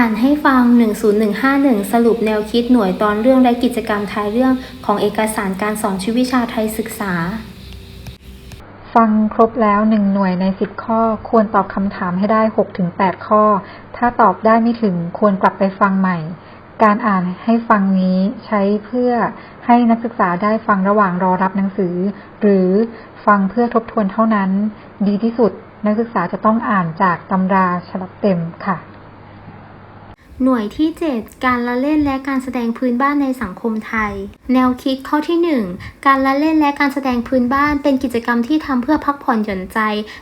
อ่านให้ฟัง 10151 สรุปแนวคิดหน่วยตอนเรื่องและกิจกรรมท้ายเรื่องของเอกสารการสอนชีววิชาไทยศึกษา ฟังครบแล้วหนึ่งหน่วยในสิบข้อ ควรตอบคำถามให้ได้หกถึงแปดข้อ ถ้าตอบได้ไม่ถึงควรกลับไปฟังใหม่ การอ่านให้ฟังนี้ใช้เพื่อให้นักศึกษาได้ฟังระหว่างรอรับหนังสือ หรือฟังเพื่อทบทวนเท่านั้น ดีที่สุดนักศึกษาจะต้องอ่านจากตำราฉบับเต็มค่ะ หน่วยที่ 7 การละเล่นและการแสดงพื้นบ้านในสังคมไทย แนวคิดข้อที่ 1 การละเล่นและการแสดงพื้นบ้านเป็นกิจกรรมที่ทำเพื่อพักผ่อนหย่อนใจ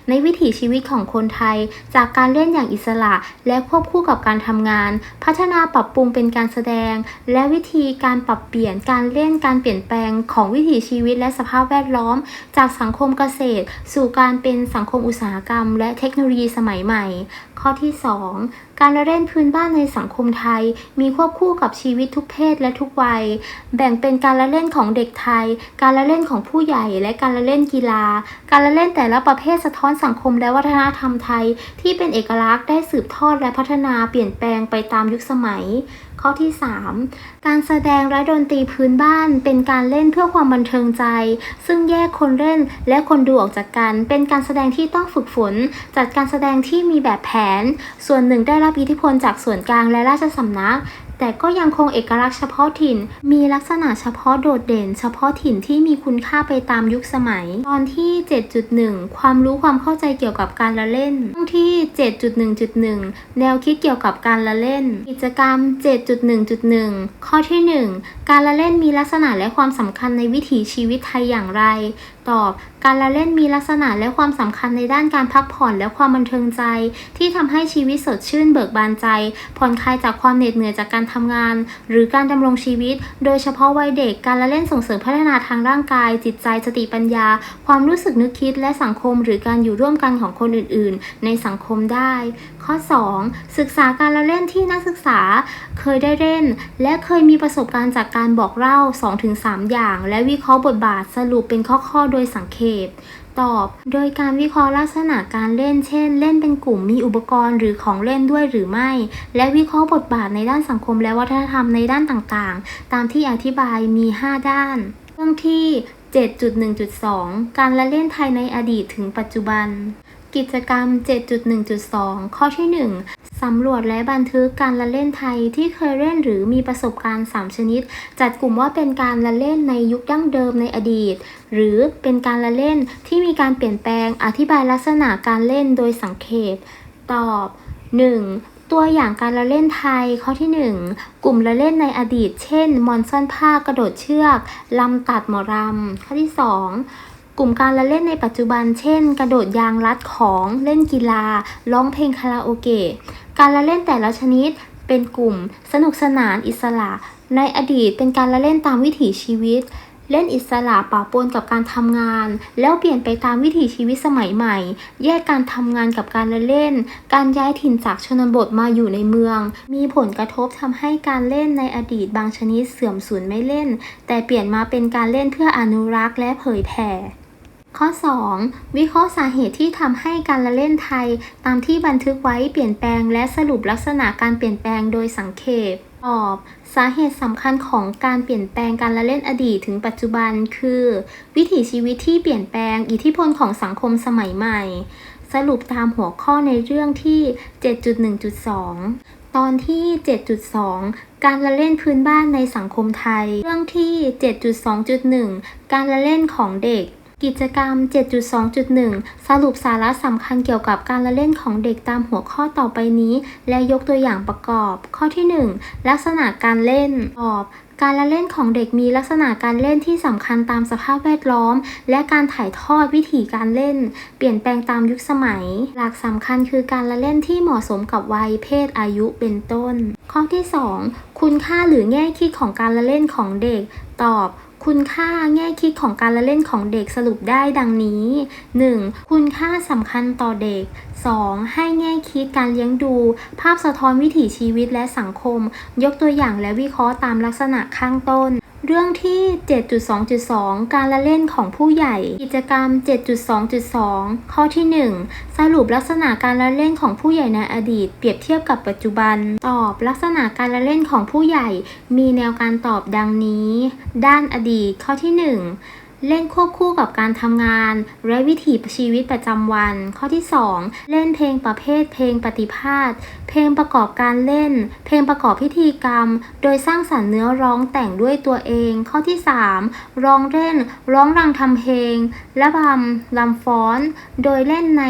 ในวิถีชีวิตของคนไทย จากการเล่นอย่างอิสระ และควบคู่กับการทำงาน พัฒนาปรับปรุงเป็นการแสดง และวิธีการปรับเปลี่ยนการเล่นการเปลี่ยนแปลงของวิถีชีวิตและสภาพแวดล้อม จากสังคมเกษตร สู่การเป็นสังคมอุตสาหกรรม และเทคโนโลยีสมัยใหม่ ข้อที่ 2การละเล่นพื้นบ้านในสังคมไทย มีควบคู่กับชีวิตทุกเพศและทุกวัย แบ่งเป็นการละเล่นของเด็กไทย การละเล่นของผู้ใหญ่ และการละเล่นกีฬา การละเล่นแต่ละประเภทสะท้อนสังคมและวัฒนธรรมไทย ที่เป็นเอกลักษณ์ได้สืบทอดและพัฒนาเปลี่ยนแปลงไปตามยุคสมัย ข้อที่ 3 การแสดงและดนตรีพื้นบ้าน เป็นการเล่นเพื่อความบันเทิงใจ ซึ่งแยกคนเล่นและคนดูออกจากกัน เป็นการแสดงที่ต้องฝึกฝน จัดการแสดงที่มีแบบแผน ส่วนหนึ่งได้รับอิทธิพลจากส่วนกลางและราชสำนัก แต่ก็ยังคงเอกลักษณ์เฉพาะถิ่น มีลักษณะเฉพาะโดดเด่น เฉพาะถิ่นที่มีคุณค่าไปตามยุคสมัย ตอนที่ 7.1 ความรู้ความเข้าใจเกี่ยวกับการละเล่นตอนที่ 7.1.1 แนวคิดเกี่ยวกับการละเล่น กิจกรรม 7.1.1 ข้อที่ 1 การละเล่นมีลักษณะและความสำคัญในวิถีชีวิตไทยอย่างไร ตอบ การละเล่นมีลักษณะและความสำคัญในด้านการพักผ่อนและความบันเทิงใจ ที่ทำให้ชีวิตสดชื่นเบิกบานใจ ผ่อนคลายจากความเหน็ดเหนื่อยจากการทำงาน หรือการดำรงชีวิต โดยเฉพาะวัยเด็กการละเล่นส่งเสริมพัฒนาทางร่างกาย จิตใจสติปัญญา ความรู้สึกนึกคิดและสังคม หรือการอยู่ร่วมกันของคนอื่น ๆ ในสังคมได้ ข้อ 2. ศึกษาการละเล่นที่นักศึกษาเคยได้เล่น และเคยมีประสบการณ์จากการบอกเล่า 2-3 อย่าง และวิเคราะห์บทบาทสรุปเป็นข้อๆโดยสังเขปตอบ โดยการวิเคราะห์ลักษณะการเล่น เช่น เล่นเป็นกลุ่ม มีอุปกรณ์หรือของเล่นด้วยหรือไม่ และวิเคราะห์บทบาทในด้านสังคมและวัฒนธรรมในด้านต่างๆ ตามที่อธิบายมี 5 ด้าน เรื่องที่ 7.1.2 การละเล่นไทยในอดีตถึงปัจจุบัน กิจกรรม 7.1.2 ข้อที่ 1 สำรวจและบันทึกการละเล่นไทยที่เคยเล่นหรือมีประสบการณ์ 3 ชนิด จัดกลุ่มว่าเป็นการละเล่นในยุคดั้งเดิมในอดีต หรือเป็นการละเล่นที่มีการเปลี่ยนแปลงอธิบายลักษณะการเล่นโดยสังเขปตอบ 1. ตัวอย่างการละเล่นไทยข้อที่ 1 กลุ่มละเล่นในอดีต เช่น มอนซ่อนผ้ากระโดดเชือก ลำตัดหมอรำข้อที่ 2 กลุ่มการละเล่นในปัจจุบัน เช่น กระโดดยางรัดของเล่นกีฬา ร้องเพลงคาราโอเกะ การละเล่นแต่ละชนิดเป็นกลุ่ม สนุกสนานอิสระ ในอดีตเป็นการละเล่นตามวิถีชีวิต เล่นอิสระปะปนกับการทำงาน แล้วเปลี่ยนไปตามวิถีชีวิตสมัยใหม่ แยกการทำงานกับการละเล่น การย้ายถิ่นจากชนบทมาอยู่ในเมือง มีผลกระทบทำให้การเล่นในอดีตบางชนิดเสื่อมสูญไม่เล่น แต่เปลี่ยนมาเป็นการเล่นเพื่ออนุรักษ์และเผยแผ่ ข้อ 2. วิเคราะห์สาเหตุที่ทำให้การละเล่นไทย ตามที่บันทึกไว้เปลี่ยนแปลงและสรุปลักษณะการเปลี่ยนแปลงโดยสังเขปตอบสาเหตุสำคัญของการเปลี่ยนแปลงการละเล่นอดีตถึงปัจจุบันคือ วิถีชีวิตที่เปลี่ยนแปลงอิทธิพลของสังคมสมัยใหม่ สรุปตามหัวข้อในเรื่องที่ 7.1.2 ตอนที่ 7.2 การละเล่นพื้นบ้านในสังคมไทย เรื่องที่ 7.2.1 การละเล่นของเด็ก กิจกรรม 7.2.1 สรุปสาระสำคัญเกี่ยวกับการละเล่นของเด็กตามหัวข้อต่อไปนี้ และยกตัวอย่างประกอบ ข้อที่ 1 ลักษณะการเล่นตอบการละเล่นของเด็กมีลักษณะการเล่นที่สำคัญตามสภาพแวดล้อม และการถ่ายทอดวิธีการเล่น เปลี่ยนแปลงตามยุคสมัย หลักสำคัญคือการละเล่นที่เหมาะสมกับวัยเพศอายุเป็นต้น ข้อที่ 2 คุณค่าหรือแง่คิดของการละเล่นของเด็ก ตอบ คุณค่าแง่คิดของการละเล่นของเด็กสรุปได้ดังนี้ 1. คุณค่าสำคัญต่อเด็ก 2. ให้แง่คิดการเลี้ยงดู ภาพสะท้อนวิถีชีวิตและสังคม ยกตัวอย่างและวิเคราะห์ตามลักษณะข้างต้น เรื่องที่ 7.2.2 การละเล่นของผู้ใหญ่ กิจกรรม 7.2.2 ข้อที่ 1 สรุปลักษณะการละเล่นของผู้ใหญ่ในอดีต เปรียบเทียบกับปัจจุบัน ตอบลักษณะการละเล่นของผู้ใหญ่ มีแนวการตอบดังนี้ ด้านอดีตข้อที่ 1 เล่นควบคู่กับการทำงาน และวิถีชีวิตประจำวัน ข้อที่ 2 เล่นเพลงประเภทเพลงปฏิภาษเพลงประกอบการเล่น เพลงประกอบพิธีกรรม โดยสร้างสรรค์เนื้อร้องแต่งด้วยตัวเอง ข้อที่ 3 ร้องเล่น ร้องรังทำเพลง และบำลำฟ้อน โดยเล่นใน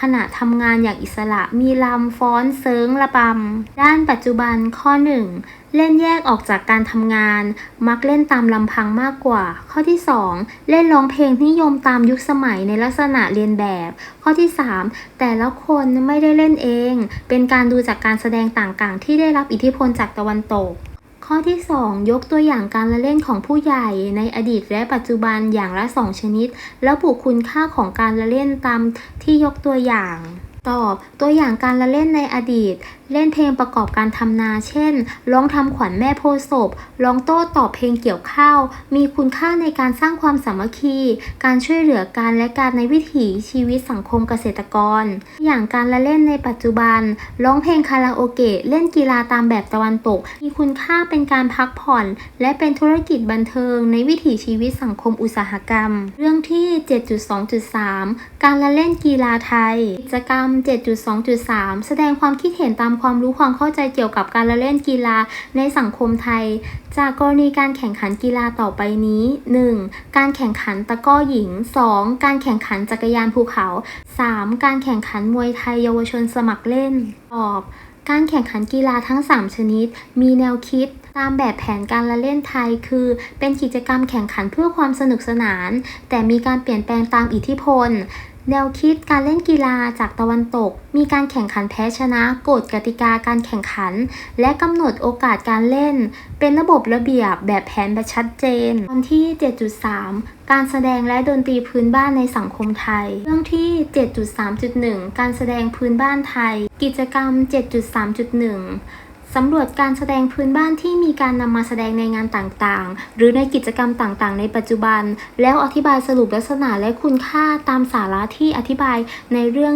ขณะทำงานอย่างอิสระมีลำฟ้อนเซิงระบำ ด้านปัจจุบันข้อ 1 เล่นแยกออกจากการทำงาน มักเล่นตามลำพังมากกว่า ข้อที่ 2 เล่นร้องเพลงนิยมตามยุคสมัยในลักษณะเรียนแบบ ข้อที่ 3 แต่ละคนไม่ได้เล่นเอง เป็นการดูจากการแสดงต่างๆ ที่ได้รับอิทธิพลจากตะวันตก ข้อที่ 2 ยกตัวอย่างการละเล่นของผู้ใหญ่ในอดีตและปัจจุบันอย่างละ 2 ชนิด แล้วบุคุณค่าของการละเล่นตามที่ยกตัวอย่าง ตอบตัวอย่างการละเล่นในอดีต เล่นเพลงประกอบการทำนา เช่น ร้องทำขวัญแม่โพศพร้องโต้ตอบเพลงเกี่ยวข้าว มีคุณค่าในการสร้างความสามัคคี การช่วยเหลือกันและการในวิถีชีวิตสังคมเกษตรกร อย่างการละเล่นในปัจจุบัน ร้องเพลงคาราโอเกะ เล่นกีฬาตามแบบตะวันตก มีคุณค่าเป็นการพักผ่อน และเป็นธุรกิจบันเทิง ในวิถีชีวิตสังคมอุตสาหกรรม เรื่องที่ 7.2.3 การละเล่นกีฬาไทย กิจกรรม7.2.3 แสดงความคิดเห็นตามความรู้ความเข้าใจเกี่ยวกับการละเล่นกีฬาในสังคมไทย จากกรณีการแข่งขันกีฬาต่อไปนี้ 1. การแข่งขันตะก้อหญิง 2. การแข่งขันจักรยานภูเขา 3. การแข่งขันมวยไทยเยาวชนสมัครเล่นตอบการแข่งขันกีฬาทั้ง 3 ชนิด มีแนวคิดตามแบบแผนการละเล่นไทย คือ เป็นกิจกรรมแข่งขันเพื่อความสนุกสนาน แต่มีการเปลี่ยนแปลงตามอิทธิพล แนวคิดการเล่นกีฬาจากตะวันตก มีการแข่งขันแพ้ชนะกฎกติกาการแข่งขัน และกำหนดโอกาสการเล่น เป็นระบบระเบียบแบบแผนแบบชัดเจนตอนที่ 7.3 การแสดงและดนตรีพื้นบ้านในสังคมไทย เรื่องที่ 7.3.1 การแสดงพื้นบ้านไทย กิจกรรม 7.3.1 สำรวจการแสดงพื้นบ้านที่มีการนำมาแสดงในงานต่างๆ หรือในกิจกรรมต่างๆ ในปัจจุบัน แล้วอธิบายสรุปลักษณะและคุณค่าตามสาระที่อธิบายในเรื่อง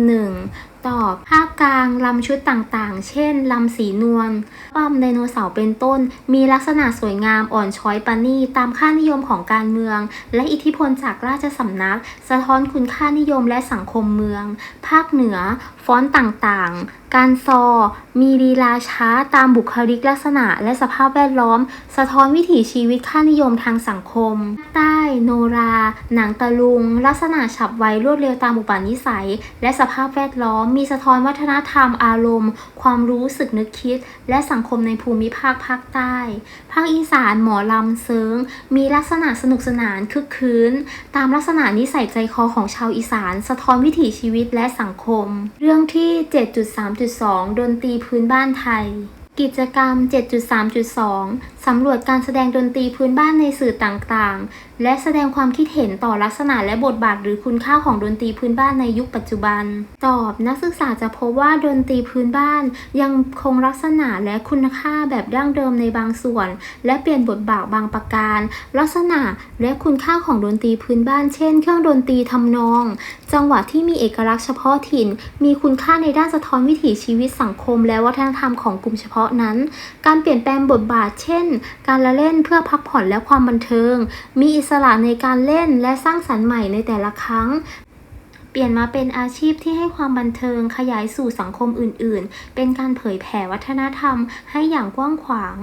7.3.1ตอบ ภาคกลางลำชุดต่างๆ เช่นลำสีนวล ป้อมไดโนเสาร์เป็นต้น มีลักษณะสวยงามอ่อนช้อยประณีตตามค่านิยมของการเมือง และอิทธิพลจากราชสำนัก สะท้อนคุณค่านิยมและสังคมเมือง ภาคเหนือฟอนต์ต่างๆ การซอ มีลีลาช้าตามบุคลิกลักษณะและสภาพแวดล้อม สะท้อนวิถีชีวิตค่านิยมทางสังคม ใต้ โนรา หนังตะลุง ลักษณะฉับไวรวดเร็วตามอุปนิสัย และสภาพแวดล้อมมีสะท้อนวัฒนธรรมอารมณ์ ความรู้สึกนึกคิด และสังคมในภูมิภาคภาคใต้ ภาคอีสานหมอลำเซิง มีลักษณะสนุกสนานคึกคืนตามลักษณะนิสัยใจคอของชาวอีสาน สะท้อนวิถีชีวิตและสังคม เรื่องที่ 7.3.2 ดนตรีพื้นบ้านไทยกิจกรรม 7.3.2 สำรวจการแสดงดนตรีพื้นบ้านในสื่อต่างๆ และแสดงความคิดเห็นต่อลักษณะและบทบาทหรือคุณค่าของดนตรีพื้นบ้านในยุคปัจจุบัน ตอบนักศึกษาจะพบว่าดนตรีพื้นบ้าน ยังคงลักษณะและคุณค่าแบบดั้งเดิมในบางส่วน และเปลี่ยนบทบาทบางประการ ลักษณะและคุณค่าของดนตรีพื้นบ้าน เช่น เครื่องดนตรีทำนอง จังหวะที่มีเอกลักษณ์เฉพาะถิ่น มีคุณค่าในด้านสะท้อนวิถีชีวิตสังคม และวัฒนธรรมของกลุ่มเฉพาะนั้น การเปลี่ยนแปลงบทบาท เช่น การละเล่นเพื่อพักผ่อนและความบันเทิง มีอิสระในการเล่นและสร้างสรรค์ใหม่ในแต่ละครั้ง เปลี่ยนมาเป็นอาชีพที่ให้ความบันเทิงขยายสู่สังคมอื่น ๆ เป็นการเผยแผ่วัฒนธรรมให้อย่างกว้างขวาง